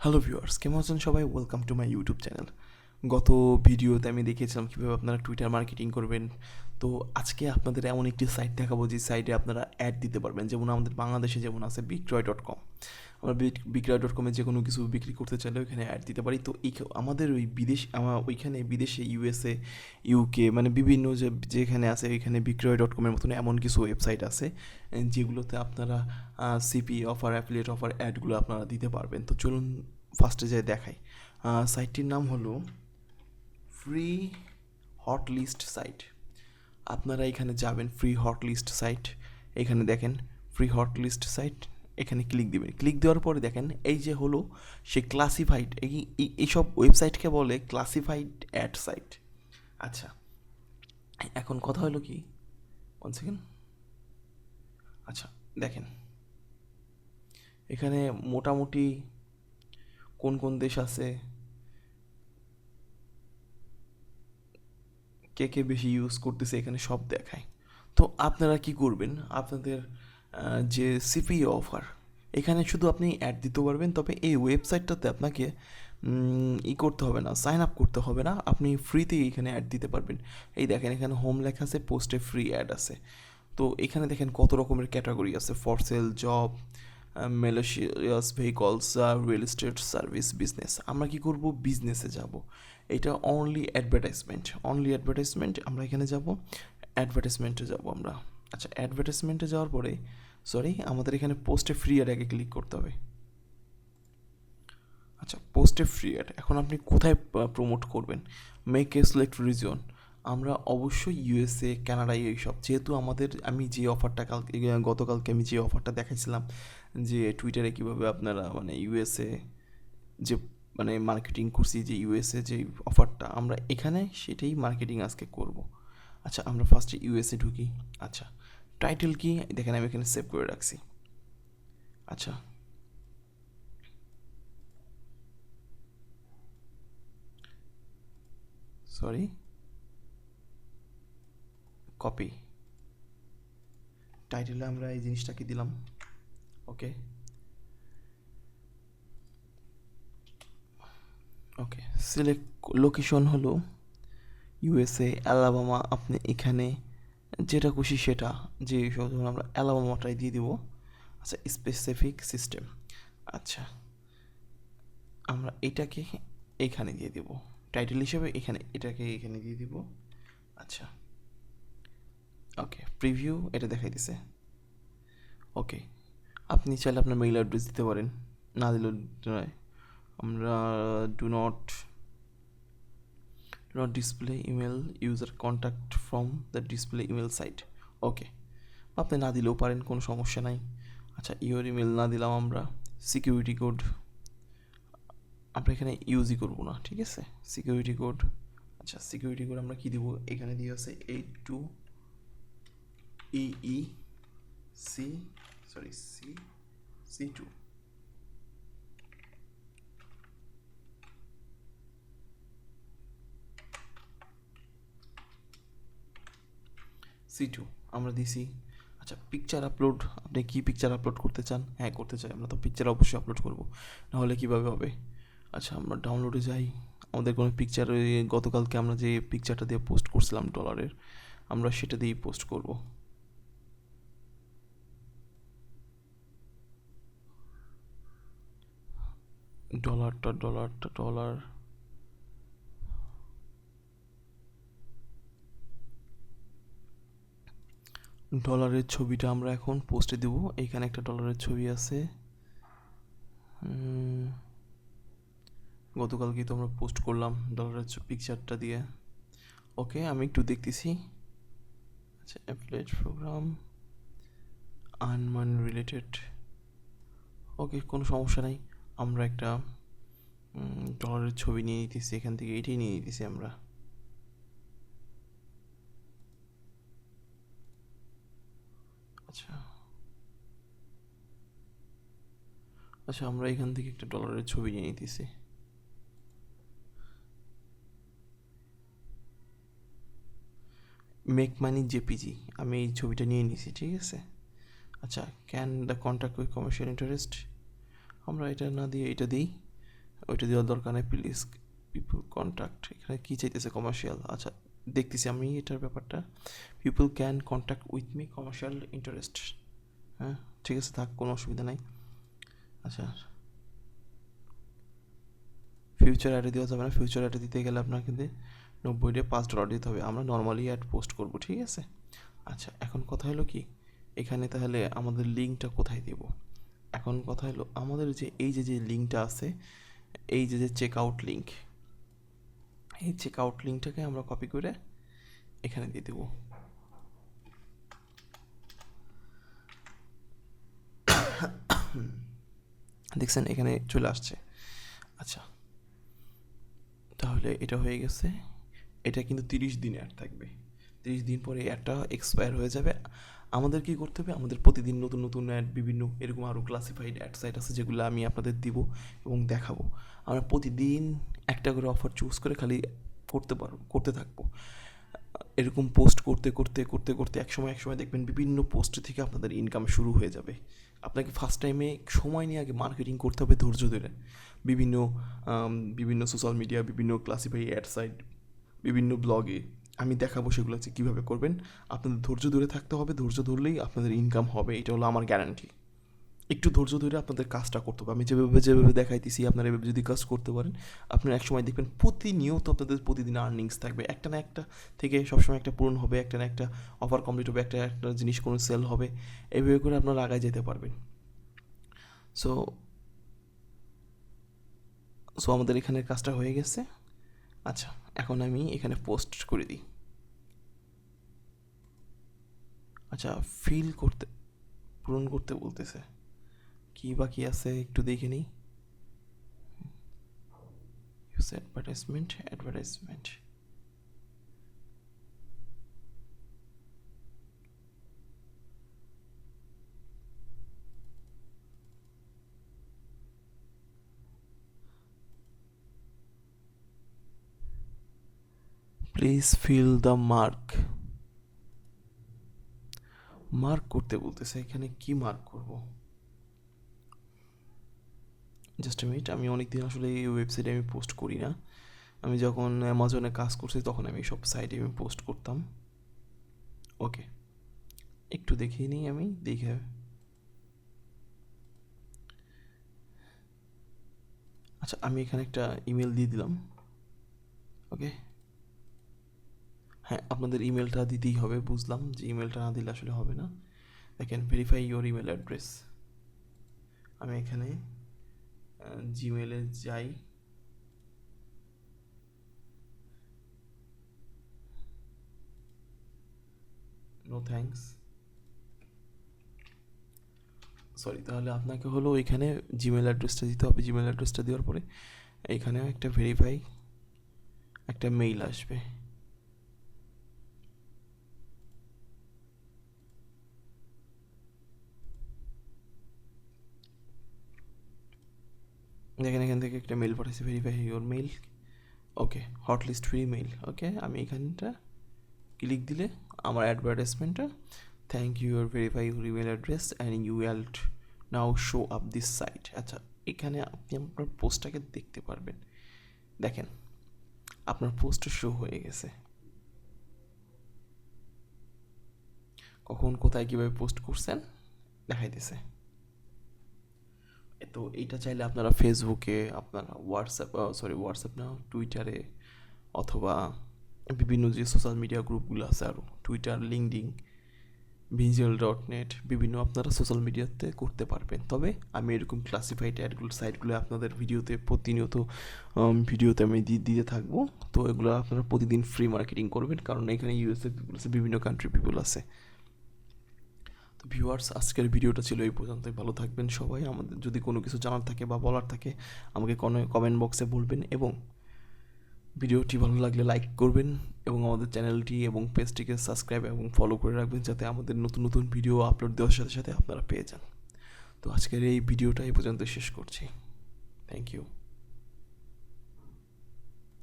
Hello viewers কেমন আছেন সবাই? Welcome to my YouTube channel গত ভিডিওতে আমি দেখিয়েছিলাম কীভাবে আপনারা টুইটার মার্কেটিং করবেন। তো আজকে আপনাদের এমন একটি সাইট দেখাবো, যে সাইটে আপনারা অ্যাড দিতে পারবেন। যেমন আমাদের বাংলাদেশে যেমন আছে বিক্রয় ডট কম আমরা বিক্রয় ডট কমে যে কোনো কিছু বিক্রি করতে চাইলে ওইখানে অ্যাড দিতে পারি। তো এই আমাদের ওই বিদেশ আমার ওইখানে বিদেশে ইউএসএ ইউকে মানে বিভিন্ন যে, যেখানে আছে, ওইখানে বিক্রয় ডট কমের মতন এমন কিছু ওয়েবসাইট আছে যেগুলোতে আপনারা সিপি অফার অ্যাফিলিয়েট অফার অ্যাডগুলো আপনারা দিতে পারবেন। তো চলুন ফার্স্টে যাই দেখাই। সাইটটির নাম হলো ফ্রি হট লিস্ট সাইট আপনারা এখানে যাবেন ফ্রি হট লিস্ট সাইট এখানে দেখেন ফ্রি হট লিস্ট সাইট এখানে ক্লিক দিবেন। ক্লিক দেওয়ার পরে দেখেন এই যে হলো সে ক্লাসিফাইড এই, এই- এইসব ওয়েবসাইটকে বলে ক্লাসিফাইড অ্যাড সাইট আচ্ছা এখন কথা হলো কি? ওয়ান সেকেন্ড আচ্ছা দেখেন। এখানে মোটামুটি কোন কোন দেশ আছে? কে কে বেশি ইউজ করতেছে এখানে সব দেখায়। তো আপনারা কি করবেন? আপনাদের যে সিপি অফার এখানে শুধু আপনি অ্যাড দিতে পারবেন, তবে এই ওয়েবসাইটটাতে আপনাকে ই করতে হবে না সাইন আপ করতে হবে না, আপনি ফ্রিতেই এখানে অ্যাড দিতে পারবেন। এই দেখেন, এখানে হোম লেখা আছে পোস্টে ফ্রি অ্যাড আছে। তো এখানে দেখেন কত রকমের ক্যাটাগরি আছে for sale job malicious vehicles real estate service business আমরা কি করব? বিজনেসে যাব। এটা অনলি অ্যাডভার্টাইজমেন্ট অনলি অ্যাডভার্টাইজমেন্ট আমরা এখানে যাব। অ্যাডভার্টাইজমেন্টে যাব আমরা। আচ্ছা অ্যাডভার্টাইজমেন্টে যাওয়ার পরে সরি আমাদের এখানে পোস্টে ফ্রি অ্যাড আগে ক্লিক করতে হবে। আচ্ছা পোস্টে ফ্রি অ্যাড এখন আপনি কোথায় প্রমোট করবেন? মেক এ সিলেক্ট রিজন আমরা অবশ্যই ইউএসএ কানাডায় এইসব। যেহেতু আমাদের, আমি যে অফারটা কালকে গতকালকে আমি যে অফারটা দেখাইছিলাম যে টুইটারে কীভাবে আপনারা মানে ইউএসএ যে মানে মার্কেটিং করছি, যে ইউএসএ যে অফারটা আমরা এখানে সেটাই মার্কেটিং আজকে করব। আচ্ছা আমরা ফার্স্টে ইউএসএ ঢুকি। আচ্ছা টাইটেল কি? দেখেন আমি এখানে সেভ করে রাখছি। আচ্ছা। সরি কপি টাইটেলে আমরা এই জিনিসটাকে দিলাম ওকে ওকে সিলেক্ট লোকেশন হলো ইউএসএ অ্যালাবামা আপনি এখানে যেটা খুশি সেটা, যে ধরুন আমরা অ্যালাবামাটাই দিয়ে দিব। আচ্ছা স্পেসিফিক সিস্টেম আচ্ছা আমরা এটাকে এখানে দিয়ে দিব। টাইটেল হিসেবে এখানে, এটাকে এখানে দিয়ে দিব আচ্ছা। ওকে প্রিভিউ এটা দেখাই দিছে। ওকে আপনি চাইলে আপনার মেইল অ্যাড্রেস দিতে পারেন। না দিলেও নয়। আমরা do not do not display email user contact from the display email site okay আপনি না দিলেও পারেন, কোনো সমস্যা নাই। আচ্ছা ইওর ইমেল না দিলাম আমরা। সিকিউরিটি কোড আমরা এখানে ইউজই করব না, ঠিক আছে? সিকিউরিটি কোড আচ্ছা সিকিউরিটি কোড আমরা কী দিব? এখানে দিয়ে আছে eight two E E C sorry C C two C two আমরা দিছি। আচ্ছা পিকচার আপলোড আপনি কি পিকচার আপলোড করতে চান? হ্যাঁ করতে চাই, আমরা তো পিকচার অবশ্যই আপলোড করব। নাহলে কীভাবে হবে? আচ্ছা আমরা ডাউনলোডে যাই। আমাদের কোনো পিকচার গতকালকে আমরা যে পিকচারটা দিয়ে পোস্ট করছিলাম ডলারের আমরা সেটা দিয়েই পোস্ট করব। ডলারটা ডলারটা ডলার ডলারের ছবিটা আমরা এখন পোস্টে দেব। এইখানে একটা ডলারের ছবি আছে। উম, গতকালকেই তো আমরা পোস্ট করলাম ডলারের পিকচারটা দিয়ে। ওকে আমি একটু দেখতেছি। আচ্ছা অ্যাপ্লাইড প্রোগ্রাম আনমান রিলেটেড ওকে কোনো সমস্যা নাই। আমরা একটা ডলারের ছবি নিয়ে নিতেছি, এখান থেকে এটাই নিয়ে নিতেছি আমরা। আচ্ছা। আচ্ছা আমরা এখান থেকে একটা ডলারের ছবি নিয়ে নিতেছি। মেক মানি জেপিজি আমি এই ছবিটা নিয়ে নিছি, ঠিক আছে? আচ্ছা can the contact with commercial interest আমরা এটা না দিয়ে এটা দিই। ওইটা দেওয়ার দরকার নেই প্লিজ পিপল কন্ট্যাক্ট এখানে কী চাইতেছে কমার্শিয়াল আচ্ছা দেখতেছি আমি এটার ব্যাপারটা। People can contact with me commercial interest হ্যাঁ ঠিক আছে, থাক, কোনো অসুবিধা নাই। আচ্ছা। ফিউচার অ্যাডে দেওয়া যাবে না। ফিউচার অ্যাডে দিতে গেলে আপনার কিন্তু নব্বই ডে পাঁচ ডলার দিতে হবে। আমরা নর্মালি অ্যাড পোস্ট করব, ঠিক আছে? আচ্ছা এখন কথা হলো কি? এখানে তাহলে আমাদের লিঙ্কটা কোথায় দেব? এখন কথা হলো আমাদের যে এই যে যে লিঙ্কটা আছে, এই যে যে চেক আউট লিঙ্ক এই চেক আউট লিঙ্কটাকে আমরা কপি করে এখানে দিয়ে দেবো। দেখছেন, এখানে চলে আসছে। আচ্ছা তাহলে এটা হয়ে গেছে। এটা কিন্তু তিরিশ দিন অ্যাড থাকবে। তিরিশ দিন পরে অ্যাডটা এক্সপায়ার হয়ে যাবে। আমাদের কি করতে হবে? আমাদের প্রতিদিন নতুন নতুন অ্যাড বিভিন্ন এরকম আরও ক্লাসিফাইড অ্যাড সাইট আছে যেগুলো আমি আপনাদের দিব এবং দেখাবো। আমরা প্রতিদিন একটা করে অফার চুজ করে খালি করতে পারব করতে থাকব। এরকম পোস্ট করতে করতে করতে করতে এক সময় এক সময় দেখবেন বিভিন্ন পোস্ট থেকে আপনাদের ইনকাম শুরু হয়ে যাবে। আপনাকে ফার্স্ট টাইমে সময় নিয়ে আগে মার্কেটিং করতে হবে ধৈর্য ধরে। বিভিন্ন বিভিন্ন সোশ্যাল মিডিয়া বিভিন্ন ক্লাসিফাই অ্যাড সাইট বিভিন্ন ব্লগে আমি দেখাবো সেগুলো হচ্ছে কীভাবে করবেন। আপনাদের ধৈর্য ধরে থাকতে হবে। ধৈর্য ধরলেই আপনাদের ইনকাম হবে। এটা হলো আমার গ্যারান্টি একটু ধৈর্য ধরে আপনাদের কাজটা করতে হবে। আমি যেভাবে যেভাবে দেখাইতেছি, আপনারা এভাবে যদি কাজ করতে পারেন, আপনারা একসময় দেখবেন প্রতিনিয়ত আপনাদের প্রতিদিন আর্নিংস থাকবে। একটা না একটা থেকে সবসময় একটা পূরণ হবে, একটা না একটা অফার কমপ্লিট হবে, একটা একটা জিনিস কোনো সেল হবে। এভাবে করে আপনারা আগায় যেতে পারবেন। সো সো আমাদের এখানের কাজটা হয়ে গেছে। আচ্ছা এখন আমি এখানে পোস্ট করে দিই। আচ্ছা ফিল করতে, পূরণ করতে বলতেছে। কি বাকি আছে একটু দেখে নিই। Advertisement advertisement please fill the mark mark করতে বলতেছে, এখানে কি মার্ক করব? জাস্ট মিনিট আমি অনেক দিন আসলে এই ওয়েবসাইটে আমি পোস্ট করি না। আমি যখন অ্যামাজনে কাজ করছি, তখন আমি সব সাইটে আমি পোস্ট করতাম। ওকে একটু দেখিয়ে নিই আমি, দেখে। আচ্ছা আমি এখানে একটা ইমেল দিয়ে দিলাম। ওকে হ্যাঁ আপনাদের ইমেলটা দিতেই হবে, বুঝলাম যে ইমেলটা না দিলে আসলে হবে না। I can verify your email address আমি এখানে জিমেলে যাই। নো থ্যাঙ্কস সরি তাহলে আপনাকে হলো এখানে জিমেল অ্যাড্রেসটা দিতে হবে। জিমেল অ্যাড্রেসটা দেওয়ার পরে এখানে একটা ভেরিফাই একটা মেইল আসবে। দেখেন, এখান থেকে একটা মেল পাঠাইছে verify your mail okay hot list free mail okay আমি এখানটা ক্লিক দিলে আমার অ্যাডভার্টাইজমেন্টটা thank you your verify your email address and you will now show up this site আচ্ছা এখানে আপনি আপনার পোস্টটাকে দেখতে পারবেন। দেখেন, আপনার পোস্টটা শো হয়ে গেছে। কখন, কোথায়, কীভাবে পোস্ট করছেন, দেখাইতেছে। তো এইটা চাইলে আপনারা ফেসবুকে আপনারা হোয়াটসঅ্যাপ সরি হোয়াটসঅ্যাপ না টুইটারে অথবা বিভিন্ন যে সোশ্যাল মিডিয়া গ্রুপগুলো আছে আরও Twitter LinkedIn visual dot net বিভিন্ন আপনারা সোশ্যাল মিডিয়াতে করতে পারবেন। তবে আমি এরকম ক্লাসিফাইড অ্যাডগুলো সাইটগুলো আপনাদের ভিডিওতে প্রতিনিয়ত ভিডিওতে আমি দিতে থাকব। তো এগুলো আপনারা প্রতিদিন ফ্রি মার্কেটিং করবেন, কারণ এখানে ইউএসএ পিপুল আছে বিভিন্ন কান্ট্রি পিপুল আছে। তো ভিউয়ার্স আজকের ভিডিওটা ছিল এই পর্যন্তই। ভালো থাকবেন সবাই। আমাদের যদি কোনো কিছু জানার থাকে বা বলার থাকে, আমাকে কোনো কমেন্ট বক্সে বলবেন এবং ভিডিওটি ভালো লাগলে লাইক করবেন এবং আমাদের চ্যানেলটি এবং পেজটিকে সাবস্ক্রাইব এবং ফলো করে রাখবেন যাতে আমাদের নতুন নতুন ভিডিও আপলোড দেওয়ার সাথে সাথে আপনারা পেয়ে যান। তো আজকের এই ভিডিওটা এই পর্যন্ত শেষ করছি। Thank you